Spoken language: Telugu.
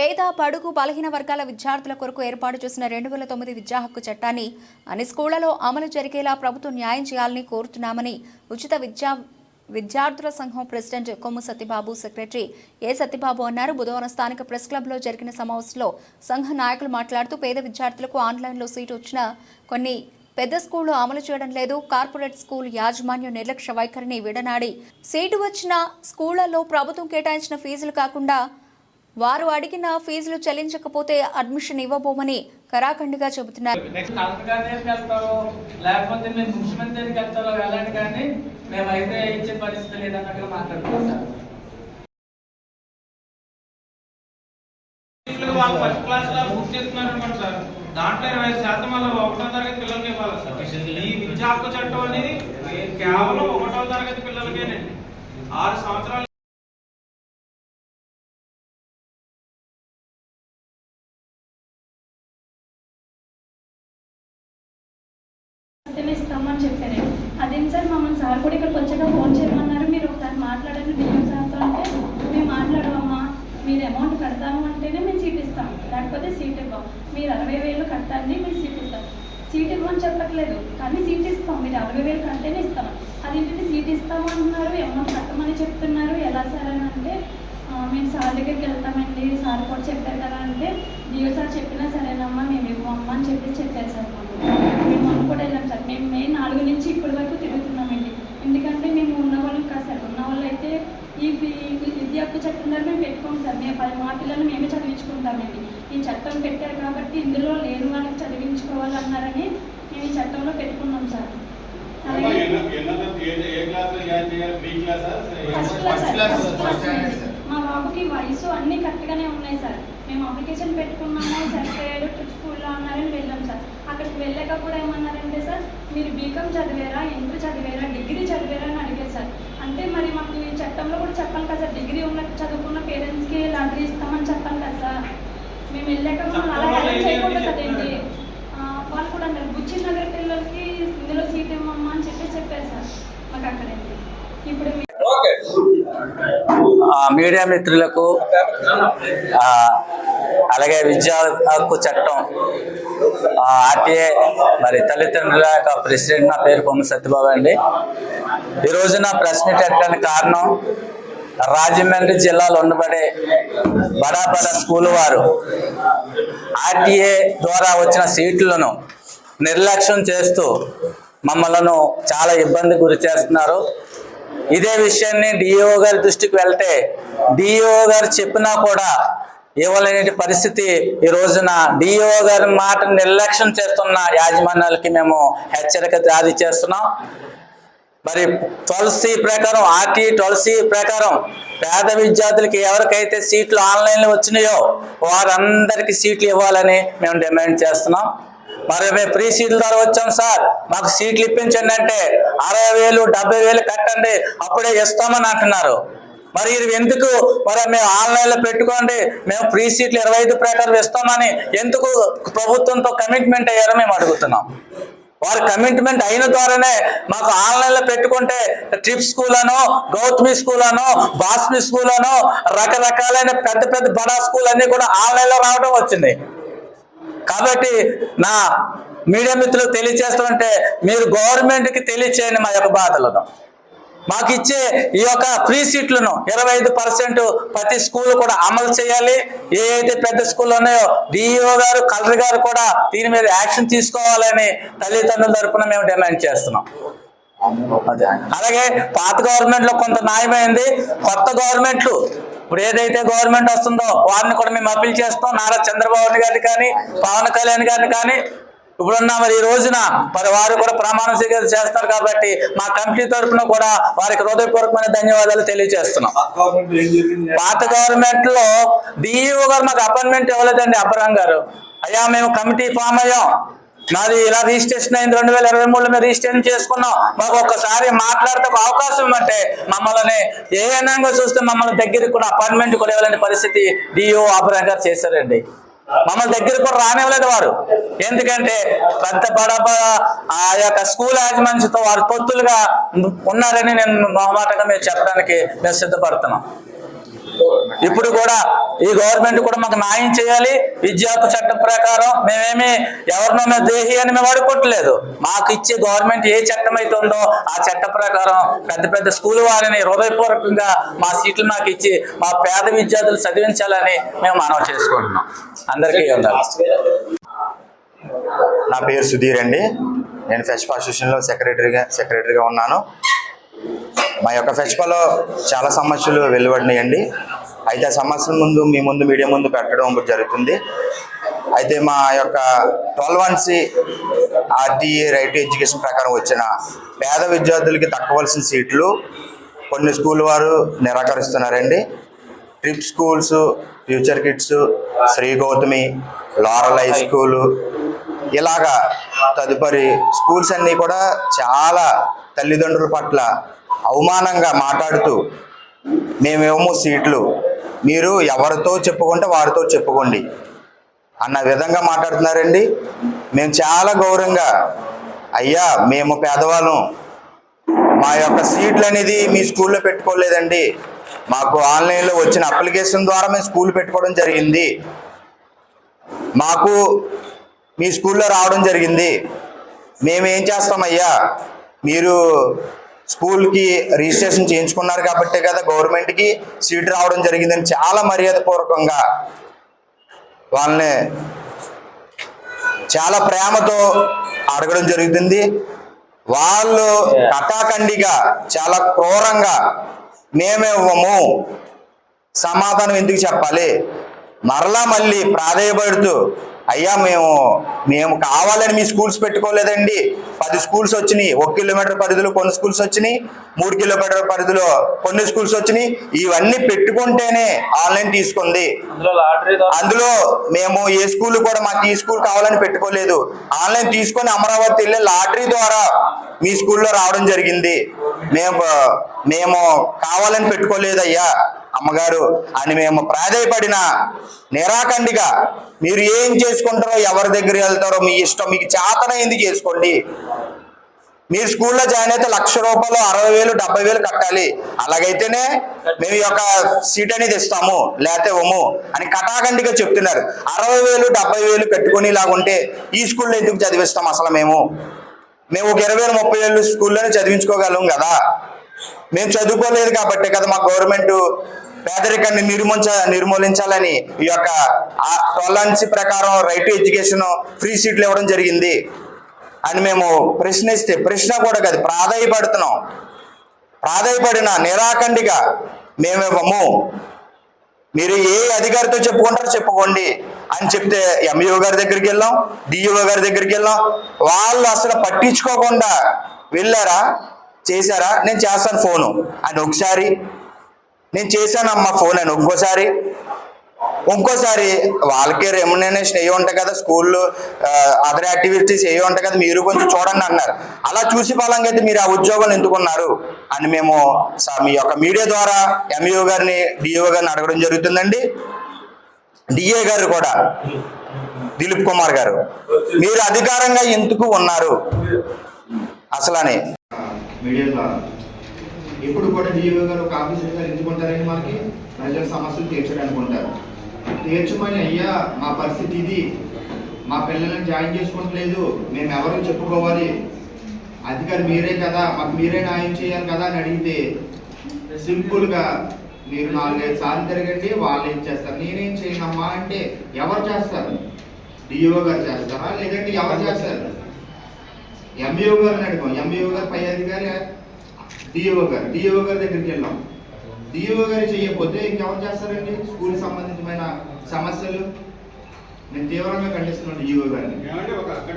పేద పడుగు బలహీన వర్గాల విద్యార్థుల కొరకు ఏర్పాటు చేసిన రెండు వేల తొమ్మిది విద్యా హక్కు చట్టాన్ని అన్ని స్కూళ్ళలో అమలు జరిగేలా ప్రభుత్వం న్యాయం చేయాలని కోరుతున్నామని ఉచిత విద్యా విద్యార్థుల సంఘం president Kommu Satyababu secretary A Satyababu అన్నారు. బుధవారం స్థానిక ప్రెస్ క్లబ్లో జరిగిన సమావేశంలో సంఘ నాయకులు మాట్లాడుతూ పేద విద్యార్థులకు ఆన్లైన్లో సీటు వచ్చిన కొన్ని పెద్ద స్కూళ్ళు అమలు చేయడం లేదు. కార్పొరేట్ స్కూల్ యాజమాన్యం నిర్లక్ష్య వైఖరిని విడనాడి సీటు వచ్చిన స్కూళ్ళలో ప్రభుత్వం కేటాయించిన ఫీజులు కాకుండా వారు అడిగిన ఫీజులు చెల్లించకపోతే అడ్మిషన్ ఇవ్వబోమని కరాఖండిగా చెబుతున్నారు. వాళ్ళు ఫస్ట్ క్లాస్ లా బుక్ చేస్తున్నారు సార్. దాంట్లో ఇరవై ఐదు శాతం వల్ల ఒకటో తరగతి పిల్లలకి ఇవ్వాలి సార్. ఈ విద్యా హక్కు చట్టం అనేది కేవలం ఒకటో తరగతి పిల్లలకేనండి. ఆరు సంవత్సరాలు అని ఇస్తామని చెప్పారు. అదేం సార్ మమ్మల్ని సార్ కూడా ఇక్కడికి వచ్చాక ఫోన్ చేయమన్నారు. మీరు ఒకసారి మాట్లాడండి డిఎం సార్తో అంటే మేము మాట్లాడమమ్మా మీరు అమౌంట్ కడతాము అంటేనే మేము సీట్ ఇస్తాం. లేకపోతే సీట్ ఇవ్వం. మీరు అరవై వేలు కట్టండి మీరు సీట్ ఇస్తాం. సీట్ ఇవ్వమని చెప్పట్లేదు కానీ సీట్ ఇస్తాం. మీరు అరవై వేలు కంటేనే ఇస్తాం. అదేంటంటే సీట్ ఇస్తాము అంటున్నారు అమౌంట్ కట్టమని చెప్తున్నారు ఎలా సార్ అని అంటే మేము సార్ దగ్గరికి వెళ్తామండి సార్ కూడా చెప్పారు కదా అంటే జియో సార్ చెప్పినా సరేనమ్మా మేము ఇవ్వమ్మా అని చెప్పి చెప్పారు సార్ మాకు. మేము మనం కూడా వెళ్ళాం సార్. మేము మే నాలుగు నుంచి ఇప్పటి వరకు తిరుగుతున్నామండి. ఎందుకంటే మేము ఉన్న వాళ్ళం కాదు సార్. ఉన్న వాళ్ళు అయితే ఈ విద్యా హక్కు చట్టం ద్వారా మేము పెట్టుకోం సార్. మేము పది మా పిల్లలు మేమే చదివించుకుంటామండి. ఈ చట్టం పెట్టారు కాబట్టి ఇందులో లేని వాళ్ళకి చదివించుకోవాలన్నారని మేము ఈ చట్టంలో పెట్టుకున్నాం సార్. అలాగే first class sir. First class మా బాబుకి వయసు అన్నీ కరెక్ట్గానే ఉన్నాయి సార్. మేము అప్లికేషన్ పెట్టుకున్నాము సర్టిఫైడ్ ట్రిప్ స్కూల్లో అన్నారని వెళ్ళాం సార్ కూడా ఏమన్నారంటే సార్ మీరు బీకామ్ చదివారా ఇంటర్ చదివారా డిగ్రీ చదివారా అని అడిగారు సార్. అంటే మరి మాకు ఈ చట్టంలో కూడా చెప్పాలి కదా సార్ డిగ్రీ ఉన్న చదువుకున్న పేరెంట్స్కి లాటరీ ఇస్తామని చెప్పాలి కదా సార్. మేము వెళ్ళాక మమ్మల్ని అలా help చేయకూడదు కదండి. వాళ్ళు కూడా అన్నారు బుచ్చి నగర్ పిల్లలకి ఇందులో సీట్ ఇవ్వమ్మా అని చెప్పి చెప్పారు సార్ మాకు అక్కడండి. ఇప్పుడు మీడియా మిత్రులకు ఆ, అలాగే విద్యా హక్కు చట్టం ఆర్టీఏ మరి తల్లిదండ్రుల యొక్క ప్రెసిడెంట్ నా పేరు పొమ్మ సత్యబాబు అండి. ఈ రోజున ప్రెస్ మీట్ ఎక్కడానికి కారణం రాజమండ్రి జిల్లాలో ఉండబడే బడా బడా స్కూల్ వారు ఆర్టీఏ ద్వారా వచ్చిన సీట్లను నిర్లక్ష్యం చేస్తూ మమ్మలను చాలా ఇబ్బంది గురి చేస్తున్నారు. ఇదే విషయాన్ని డిఓ గారి దృష్టికి వెళ్తే డిఈఓ గారు చెప్పినా కూడా ఇవ్వలేని పరిస్థితి ఈ రోజున డిఓ గారి మాట నిర్లక్ష్యం చేస్తున్న యాజమాన్యాలకి మేము హెచ్చరిక జారీ చేస్తున్నాం. మరి తులసి ప్రకారం ఆర్టీ తులసి ప్రకారం పేద విద్యార్థులకి ఎవరికైతే సీట్లు ఆన్లైన్లో వచ్చినాయో వారందరికీ సీట్లు ఇవ్వాలని మేము డిమాండ్ చేస్తున్నాం. మరి మేము ఫ్రీ సీట్ల ద్వారా వచ్చాం సార్. మాకు సీట్లు ఇప్పించండి అంటే అరవై వేలు డెబ్బై వేలు కట్టండి. అప్పుడే ఇస్తామని అంటున్నారు. మరి ఇది ఎందుకు? మరి మేము ఆన్లైన్లో పెట్టుకోండి. మేము ఫ్రీ సీట్లు ఇరవై ఐదు ప్రకారం ఇస్తామని ఎందుకు ప్రభుత్వంతో కమిట్మెంట్ అయ్యారో మేము అడుగుతున్నాం. వారి కమిట్మెంట్ అయిన ద్వారానే మాకు ఆన్లైన్లో పెట్టుకుంటే ట్రిప్ స్కూల్ అనో గౌతమి స్కూల్ అనో బాస్మి స్కూల్ అనో రకరకాలైన పెద్ద పెద్ద బడా స్కూల్ అన్ని కూడా ఆన్లైన్లో రావడం వచ్చింది. కాబట్టి నా మీడియా మిత్రులకు తెలియజేస్తుంటే మీరు గవర్నమెంట్కి తెలియచేయండి మా యొక్క బాధలను. మాకు ఇచ్చే ఈ యొక్క ఫ్రీ సీట్లను ఇరవై ఐదు పర్సెంట్ ప్రతి స్కూల్ కూడా అమలు చేయాలి. ఏ అయితే పెద్ద స్కూల్ ఉన్నాయో డిఈఓ గారు కలెక్టర్ గారు కూడా దీని మీద యాక్షన్ తీసుకోవాలని తల్లిదండ్రుల తరపున మేము డిమాండ్ చేస్తున్నాం. అలాగే పాత గవర్నమెంట్లో కొంత న్యాయమైంది. కొత్త గవర్నమెంట్లు ఇప్పుడు ఏదైతే గవర్నమెంట్ వస్తుందో వారిని కూడా మేము అప్పీల్ చేస్తాం. నారా చంద్రబాబు నాయుడు గారిని కానీ పవన్ కళ్యాణ్ గారిని కానీ ఇప్పుడున్న మరి ఈ రోజున మరి వారు కూడా ప్రమాణ స్వీకారం చేస్తారు కాబట్టి మా కమిటీ తరఫున కూడా వారికి హృదయపూర్వకమైన ధన్యవాదాలు తెలియజేస్తున్నాం. పాత గవర్నమెంట్లో డిఈఓ గారు మాకు అపాయింట్మెంట్ ఇవ్వలేదండి అబ్బరాం గారు. అయ్యా మేము కమిటీ ఫామ్ అయ్యాం. నాది ఇలా రిజిస్ట్రేషన్ అయింది. రెండు వేల ఇరవై మూడులో మేము రిజిస్ట్రేషన్ చేసుకున్నాం. మాకు ఒక్కసారి మాట్లాడితే అవకాశం ఇవ్వమంటే మమ్మల్ని ఏ విధంగా చూస్తే మమ్మల్ని దగ్గరికి కూడా అపాయింట్మెంట్ కూడా ఇవ్వలేని పరిస్థితి డిఓ అబ్బరాం గారు చేశారండి. మమ్మల్ని దగ్గర కూడా రానివ్వలేదు వారు. ఎందుకంటే పెద్ద పడప ఆ యొక్క స్కూల్ యాజమాన్యంతో వారు పొత్తులుగా ఉన్నారని నేను మొహమాటంగా మేము చెప్పడానికి మేము సిద్ధపడుతున్నాం. ఇప్పుడు కూడా ఈ గవర్నమెంట్ కూడా మాకు న్యాయం చేయాలి. విద్యా హక్కు చట్టం ప్రకారం మేమేమి ఎవరినో మేము దేహి అని మేము అడుక్కోవట్లేదు మాకు ఇచ్చే గవర్నమెంట్ ఏ చట్టం అయితే ఉందో ఆ చట్ట ప్రకారం పెద్ద పెద్ద స్కూల్ వారిని హృదయపూర్వకంగా మా సీట్లు మాకు ఇచ్చి మా పేద విద్యార్థులు చదివించాలని మేము మనవి చేసుకుంటున్నాం. అందరికీ ఉండాలి నా పేరు సుధీర్ అండి. నేను ఫెస్పా అసోసియేషన్లో సెక్రటరీగా సెక్రటరీగా ఉన్నాను. మా యొక్క ఫెస్టివల్లో చాలా సమస్యలు వెలువడినాయండి. అయితే ఆ సమస్యల ముందు మీ ముందు మీడియా ముందు పెట్టడం జరుగుతుంది. అయితే మా యొక్క twelve one C RTA right education ప్రకారం వచ్చిన పేద విద్యార్థులకి తక్కువలసిన సీట్లు కొన్ని స్కూల్ వారు నిరాకరిస్తున్నారండి. Trip schools future kids Shri Gautami laurel high school ఇలాగా తదుపరి స్కూల్స్ అన్నీ కూడా చాలా తల్లిదండ్రుల పట్ల అవమానంగా మాట్లాడుతూ మేమేమో సీట్లు మీరు ఎవరితో చెప్పుకుంటే వారితో చెప్పుకోండి అన్న విధంగా మాట్లాడుతున్నారండి. మేము చాలా గౌరవంగా అయ్యా మేము పేదవాళ్ళం. మా యొక్క సీట్లు అనేది మీ స్కూల్లో పెట్టుకోలేదండి. మాకు ఆన్లైన్లో వచ్చిన అప్లికేషన్ ద్వారా మేము స్కూల్ పెట్టుకోవడం జరిగింది. మాకు మీ స్కూల్లో రావడం జరిగింది. మేము ఏం చేస్తామయ్యా? మీరు స్కూల్కి రిజిస్ట్రేషన్ చేయించుకున్నారు కాబట్టే కదా గవర్నమెంట్కి సీట్ రావడం జరిగిందని చాలా మర్యాదపూర్వకంగా వాళ్ళని చాలా ప్రేమతో అడగడం జరుగుతుంది. వాళ్ళు కటాకండిగా చాలా క్రూరంగా మేమే ఇవ్వము సమాధానం ఎందుకు చెప్పాలి? మరలా మళ్ళీ ప్రాధేయపడుతూ అయ్యా మేము మేము కావాలని మీ స్కూల్స్ పెట్టుకోలేదండి. పది స్కూల్స్ వచ్చినాయి. ఒక కిలోమీటర్ పరిధిలో కొన్ని స్కూల్స్ వచ్చినాయి. మూడు కిలోమీటర్ పరిధిలో కొన్ని స్కూల్స్ వచ్చినాయి. ఇవన్నీ పెట్టుకుంటేనే ఆన్లైన్ తీసుకుంది. అందులో మేము ఏ స్కూల్ కూడా మాకు ఈ స్కూల్ కావాలని పెట్టుకోలేదు. ఆన్లైన్ తీసుకొని అమరావతి వెళ్ళి లాటరీ ద్వారా మీ స్కూల్లో రావడం జరిగింది. మేము మేము కావాలని పెట్టుకోలేదయ్యా. అమ్మగారు అని మేము ప్రాధాయపడిన నిరాకండిగా మీరు ఏం చేసుకుంటారో ఎవరి దగ్గర వెళ్తారో మీ ఇష్టం మీకు చేతనైంది చేసుకోండి. మీరు స్కూల్లో జాయిన్ అయితే లక్ష రూపాయలు అరవై వేలు డెబ్బై వేలు కట్టాలి. అలాగైతేనే మేము ఈ యొక్క సీట్ అనేది ఇస్తాము లేకపోతే ఇవ్వము అని కటాకండిగా చెప్తున్నారు. అరవై వేలు డెబ్బై వేలు పెట్టుకుని ఇలాగుంటే ఈ స్కూల్లో ఎందుకు చదివిస్తాం అసలు మేము? మేము ఒక ఇరవై ముప్పై ఏళ్ళు స్కూల్లోనే చదివించుకోగలం కదా. మేము చదువుకోలేదు కాబట్టే కదా మా గవర్నమెంట్ పేదరికాన్ని నిర్మించ నిర్మూలించాలని ఈ యొక్క ట్వెల్వ్ ప్రకారం రైట్ టు ఎడ్యుకేషన్ ఫ్రీ సీట్లు ఇవ్వడం జరిగింది. అని మేము ప్రశ్నిస్తే ప్రశ్న కూడా కాదు ప్రాధాయపడుతున్నాం. ప్రాధాయపడిన నిరాఖండిగా మేము ఇవ్వము మీరు ఏ అధికారితో చెప్పుకుంటారో చెప్పుకోండి. అని చెప్తే ఎంఈఓ గారి దగ్గరికి వెళ్ళాం డిఈఓ గారి దగ్గరికి వెళ్ళాం. వాళ్ళు అసలు పట్టించుకోకుండా వెళ్ళారా? చేశారా? నేను చేస్తాను ఫోను. అని ఒకసారి నేను చేశానమ్మా ఫోన్ అని ఇంకోసారి. ఇంకోసారి వాళ్ళకి రెమ్యునేషన్ ఏ ఉంటాయి కదా స్కూల్లో అదర్ యాక్టివిటీస్ ఏ ఉంటాయి కదా మీరు కొంచెం చూడండి అన్నారు. అలా చూసి ఫలంగా అయితే మీరు ఆ ఉద్యోగాలు ఎందుకున్నారు? అని మేము స- మీ యొక్క మీడియా ద్వారా ఎంఈఓ గారిని డిఓ గారిని అడగడం జరుగుతుందండి. డిఏ గారు కూడా దిలీప్ కుమార్ గారు మీరు అధికారంగా ఎందుకు ఉన్నారు? అసలని. ఎప్పుడు కూడా డిఓ గారు ఒక ఆఫీసర్ గారు ఎంచుకుంటారని మనకి ప్రజల సమస్యలు తీర్చడానికి ఉంటారు తీర్చమని అయ్యా మా పరిస్థితి ఇది. మా పిల్లల్ని జాయిన్ చేసుకోవట్లేదు. మేము ఎవరు చెప్పుకోవాలి. అధికారి మీరే కదా మాకు మీరే న్యాయం చేయాలి కదా అని అడిగితే సింపుల్గా మీరు నాలుగైదు సార్లు తిరగండి వాళ్ళు ఏం చేస్తారు? నేనేం చేయనమ్మా అంటే ఎవరు చేస్తారు? డిఓ గారు చేస్తారా? లేదంటే ఎవరు చేస్తారు? ఎంఈఓ గారిని అడుగుతాం ఎంఈఓ గారు పై అధికారి డిఓ గారు డిఓ గారి దగ్గరికి వెళ్ళాం. డిఓ గారు చేయకపోతే ఇంకెవరు చేస్తారండి? స్కూల్ సంబంధించిన సమస్యలు? నేను తీవ్రంగా ఖండిస్తున్నాను డిఓ గారిని. ఒక అక్కడ